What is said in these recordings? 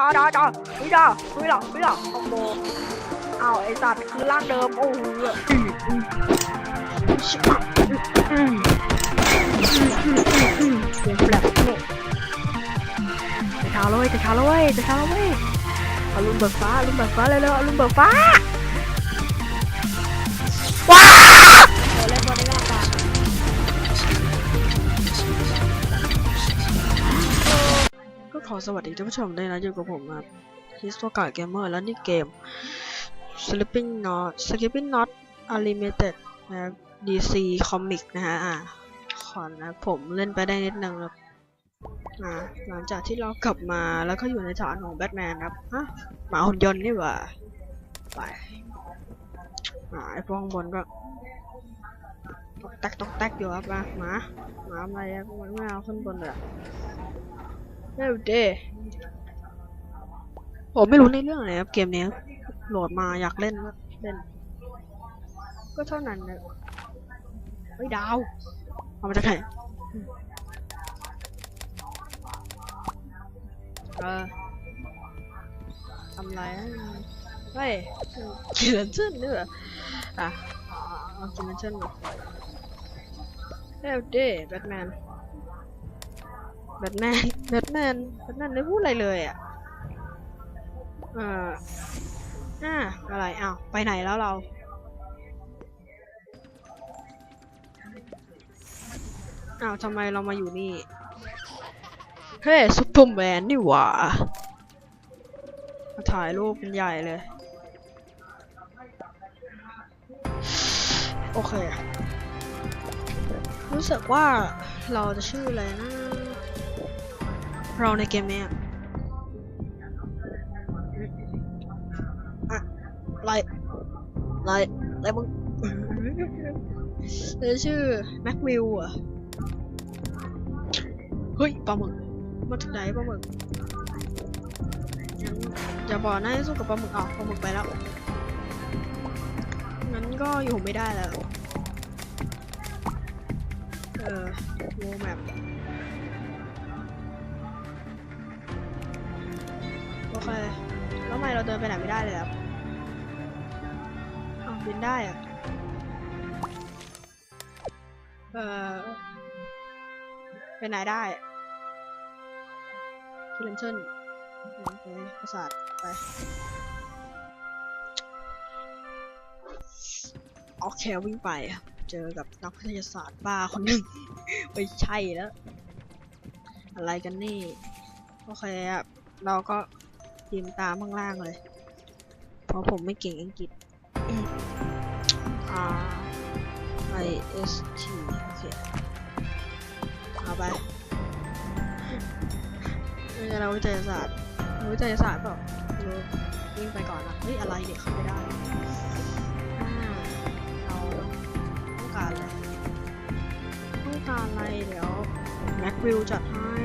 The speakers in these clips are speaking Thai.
จอจอจอไม่ได้ไม่หรอกไม่หรอกคอมโบเอาไอสัตว์คือร่างเดิมโอ้โหเสียงแปลกเนี่ยจะเช้าแล้วเว้ยจะเช้าแล้วเว้ยจะเช้าแล้วเว้ยเอาลุมเบิกฟ้าลุมเบิกฟ้าเร็วๆเอาลุมเบิกฟ้า สวัสดีท่านผู้ชมด้วยนะอยู่กับผมครับฮิสโตกาเกมเมอร์แล้วนี่เกม Sleeping Not Sleeping Not Unlimited นะ DC Comic นะฮะอ่าขอนะผมเล่นไปได้นิดนึงครับอ่าหลังจากที่เรากลับมาแล้วก็อยู่ในฐานของแบทแมนครับฮะหมาหุ่นยนต์นี่หว่าไปอ่าไอ้พวกข้างบนก็ตอกแตกตอกแตกอยู่ครับมาหมาหมาอะไรอะพวกมันไม่เอาขึ้นบนเลย อะเฮ้ยเดผมไม่รู้ในเรื่องอะไรครับเกมนี้ครับโหลดมาอยากเล่นก็เล่น ก็เท่านั้นนะเฮ้ยดาวเอามาจากไหนเออทำไรอะเฮ้ยกินเลนเชนด้วยเหรออะเอากินเลนเชนมาเฮ้ยเดแบทแมน แบทแมนแบทแมนแบทแมนไม่พูดอะไรเลยอะเอ่ออ่าอะไรอ้าวไปไหนแล้วเราอ้าวทำไมเรามาอยู่นี่ เฮ้ยซุปเปอร์แมนนี่หว่ามาถ่ายรูปเป็นใหญ่เลย โอเค รู้สึกว่าเราจะชื่ออะไรนะ เราในเกมเนี้ยอะไรไรไรมึงเธอชื่อแม็กวิลอะเฮ้ยปลาหมึกมาถึงไหนปลาหมึกงั้นอย่าบอกนะให้สู้กับปลาหมึกอะปลาหมึกไปแล้วงั้นก็อยู่ไม่ได้แล้ว เออโวแมป คแล้วทำไมเราเดินไปไหนไม่ได้เลยครับอ้าวบินได้อะเออไปไหนได้คิเลนเชนไปประสาทไปโอเควิ่งไป เจอกับนักวิทยาศาสตร์บ้าคนหนึ่งไม่ใช่แล้ว อะไรกันนี่ โอเคครับเราก็ พิมตามข้างล่างเลย เพราะผมไม่เก่งอังกฤษ R I S T โอเค เอาไปนี่จะเราวิทยาศาสตร์วิทยาศาสตร์เปล่าวิ่งไปก่อนนะเฮ้ย อะไรเนี่ยเข้าไม่ได้เราต้องการอะไรต้องการอะไรเดี๋ยวแม็กวิลจัดให้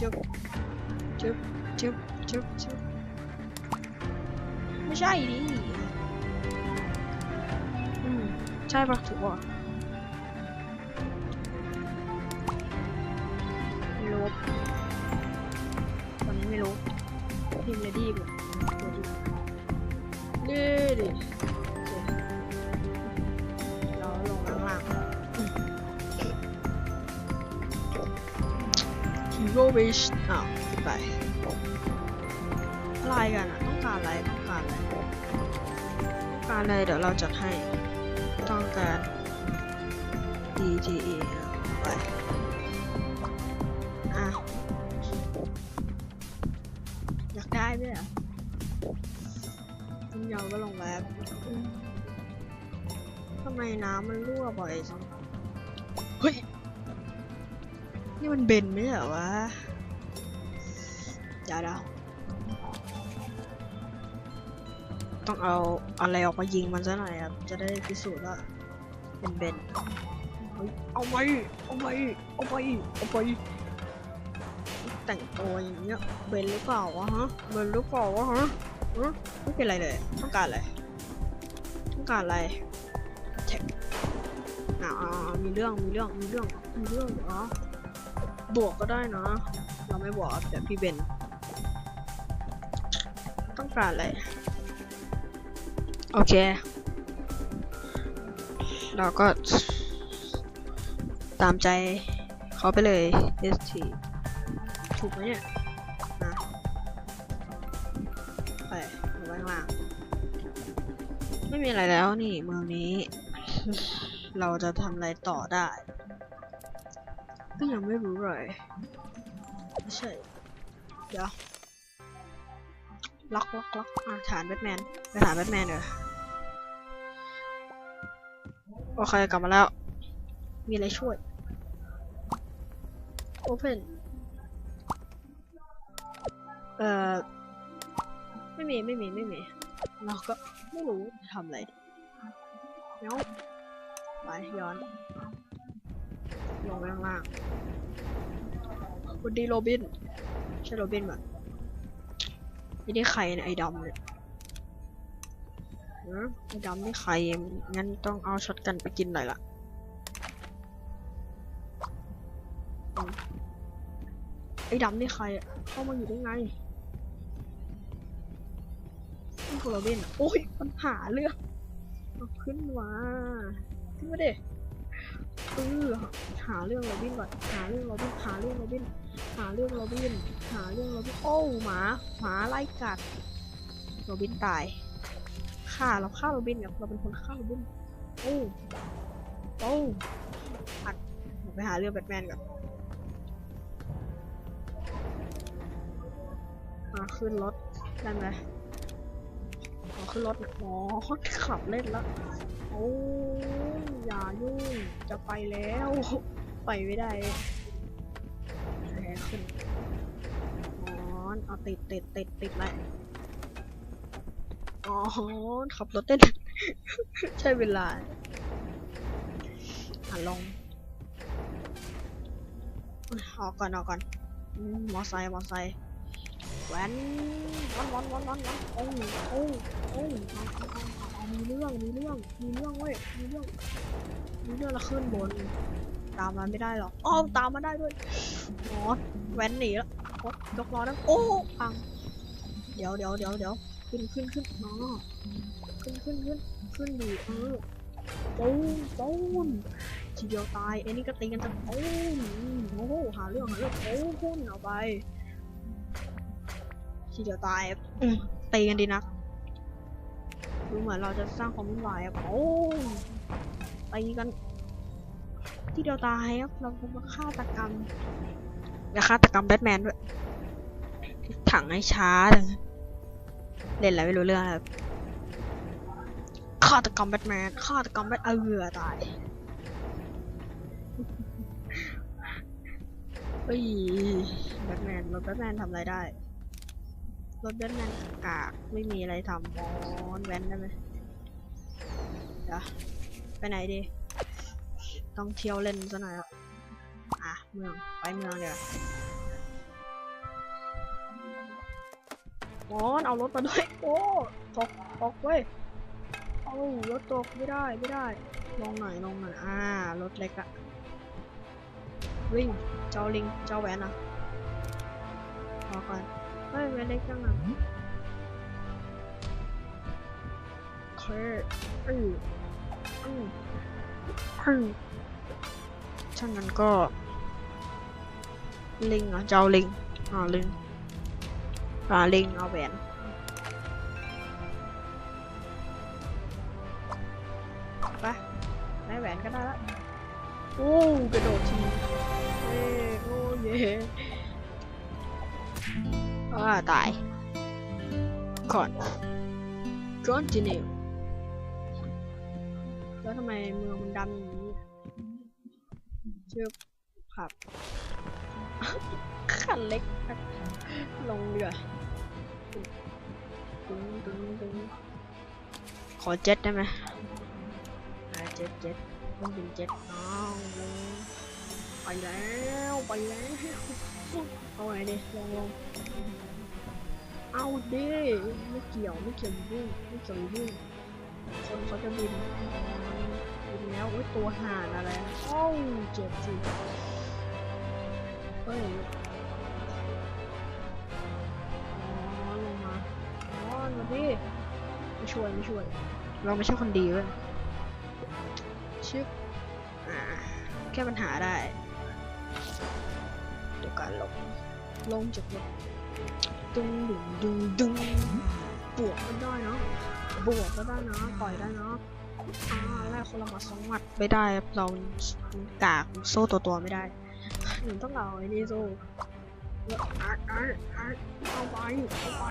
จุ๊บจุ๊บจุ๊บจุ๊บจุ๊บไม่ใช่ดิอืมใช่ปะถูกปะไม่รู้ตอนนี้ไม่รู้พิมพ์เลยดีกว่าดีดิ โร่วิชอ้าวไปอะไรกันอะต้องการอะไรต้องการอะไรต้องการอะไรเดี๋ยวเราจัดให้ต้องการ DTA ไปอะอยากได้ด้วยอะคุณเยาก็ลงแบบทำไมน้ำมันรั่วบ่อยจัง นี่มันเบนไม่ใช่เหรอวะเดี๋ยวเดี๋ยวต้องเอาอะไรออกมายิงมันซะหน่อยครับ จะได้พิสูจน์ว่าเป็นเบนเฮ้ยเอาไปเอาไปเอาไปเอาไปแต่งตัวอย่างเงี้ย เบนหรือเปล่าวะฮะ เบนหรือเปล่าวะฮะฮะไม่เป็นไรเลย ต้องการอะไรการอะไรเทคอ่ามีเรื่อง มีเรื่อง มีเรื่อง มีเรื่องเหรอ บวกก็ได้นะ เราไม่บวกเดี๋ยวพี่เบน ต้องการอะไร โอเค เราก็ ตามใจเขาไปเลย ST ถูกไหมเนี่ยนะไปอาไว้ข้างล่าง ไม่มีอะไรแล้วนี่เมืองนี้ เราจะทำอะไรต่อได้ ก็ยังไม่รู้เลยไม่ใช่ เดี๋ยว ล็อกล็อกล็อกอะฐานแบทแมนไปฐานแบทแมนเดี๋ยวโอเคกลับมาแล้ว มีอะไรช่วย Open เอ่อ ไม่มี ไม่มี ไม่มี เราก็ไม่รู้จะทำอะไรเนาะไปย้อน ลงไปข้างล่างสวัสดีโรบิน ใช่โรบินป่ะไอ้นี่ใครนี่ยไอ้ดำเนี่ยฮะไอ้ดำนี่ใคร งั้นต้องเอาช็อตกันไปกินหน่อยละไอ้ดำนี่ใครเข้ามาอยู่ได้ไงนี่คือโรบินอะโอ้ยปัญหาเรื่องเอาขึ้นมาขึ้นมาเด็ เออหาเรื่องโรบินก่อนหาเรื่องโรบินหาเรื่องโรบินหาเรื่องโรบินหาเรื่องโรบินโอ้หมาหมาไล่กัดโรบินตายฆ่าเราฆ่าโรบินเนี่ยเราเป็นคนฆ่าโรบินโอ้โอ้อัดผมไปหาเรื่องแบทแมนก่อนมาขึ้นรถได้ไหม ขอขึ้นรถหน่อยอ๋อขับเล่นแล้วโอ้ยอย่ายุ่งจะไปแล้ว ไปไม่ได้แพ้ขึ้นอ๋อเอาติดติดติดติดเลยอ๋อขับรถได้ใช่เวลาอะลงออกก่อนออกก่อนมมอไซค์มอไซค์ แว้นวันวันวันวันวันโอ้ยโอ้ยโอ้ยมีเรื่องมีเรื่องมีเรื่องเว้ยมีเรื่องมีเรื่องล้วขึ้นบน ตามมาไม่ได้หรอกอ้อตามมาได้ด้วยอ๋อแว้นหนีแล้วยกล้อนะโอ้พังเดี๋ยวเดี๋ยวเดี๋ยวเดี๋ยวขึ้นขึ้นขึ้นอ๋อขึ้นขึ้นขึ้นขึ้นดีเออปูนปูนทีเดียวตายไอ้นี่ก็ตีกันจะปูนโอ้โหหาเรื่องหาเรื่องโอ้พุ่นเอาไป ทีเดียวตายอืมตีกันดีนักดูเหมือนเราจะสร้างความวุ่นวายอะโอ้ตีกัน ที่เดียวตายครับเราจะมาฆาตกรรมอย่าฆาตกรรมแบทแมนด้วยถังให้ช้าจังเล่นอะไรไม่รู้เรื่องครับฆาตกรรมแบทแมนฆาตกรรมแบทเออตายเฮ้ยแบทแมนรถแบทแมนทำอะไรได้ รถแบทแมนกากไม่มีอะไรทำมอนแว้นได้ไหมเดี๋ยวไปไหนดี ต้องเที่ยวเล่นซะหน่อยอะ เมือง ไปเมืองเดี๋ยวมอนเอารถมาด้วย โอ้ตกตกเว้ยเอารถตกไม่ได้ไม่ได้ ลงหน่อยลงหน่อยอ่ารถเล็กอะวิ่งเจ้าลิงเจ้าแหวนอะรอก่อน เฮ้ยแหวนเล็กจังอะโอเคอืออืออือถ้างั้นก็ ลิงเหรอะจะเอาลิงอ่าลิงอ่าลิงเอาแหวนไปได้แหวนก็ได้ละโอ้กระโดดทีเอ้โอ้เย่ อ่าตาย ก่อน continue แล้วทำไมเมืองมันดำอย่างนี้ชื่อผับขันเล็กครับลงเรือตึงตึงตึงขอเจ็ตได้ไหมอ่าเจ็ตเจ็ตต้องบินเจ็ตน้องลง ไปแล้วไปแล้วเอาไงดิลงลงเอาดิไม่เกี่ยวไม่เกี่ยวอยู่ด้วยไม่เกี่ยวยู่ด้วยคนเขาจะบินบินแล้วโอ้ยตัวห่านอะไรโอ้าวเจ็บสิเฮ้ยอ๋อลงมาอ๋อมาดิไม่ช่วยไม่ช่วย เราไม่ใช่คนดีเว้ยชึบแค่ปัญหาได้ เดี๋ยวการลงลงจากรถดึงดึงดึงดึงบวกก็ได้เนาะบวกก็ได้เนาะต่อยได้เนาะอ่าแรกคนละหมัดสองหมัดไม่ได้เรากากโซ่ตัวตัวไม่ได้หนูต้องเอาไอ้นี่สู้แล้วอาร์ตอาร์ตอาร์ตเอาไปเอาไป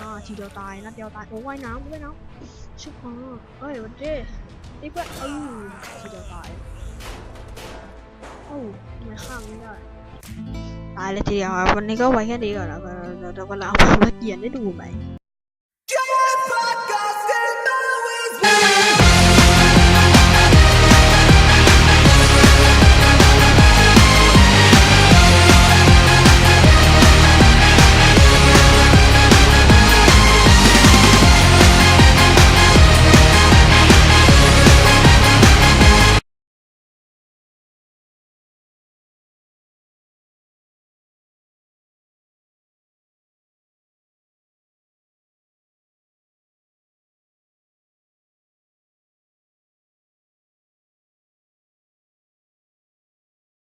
อ่าทีเดียวตายนัดเดียวตายโอ้ว่ายน้ำว่ายน้ำชุบมาเอ้ยวันเจ้นี่เพื่อนเออทีเดียวตายโอ้าไม่ข้ามไม่ได้ ตายเลยทีเดียวครับวันนี้ก็ไว้แค่นี้ก่อนแล้วเราก็เราเอามาเขียนได้ดูไหม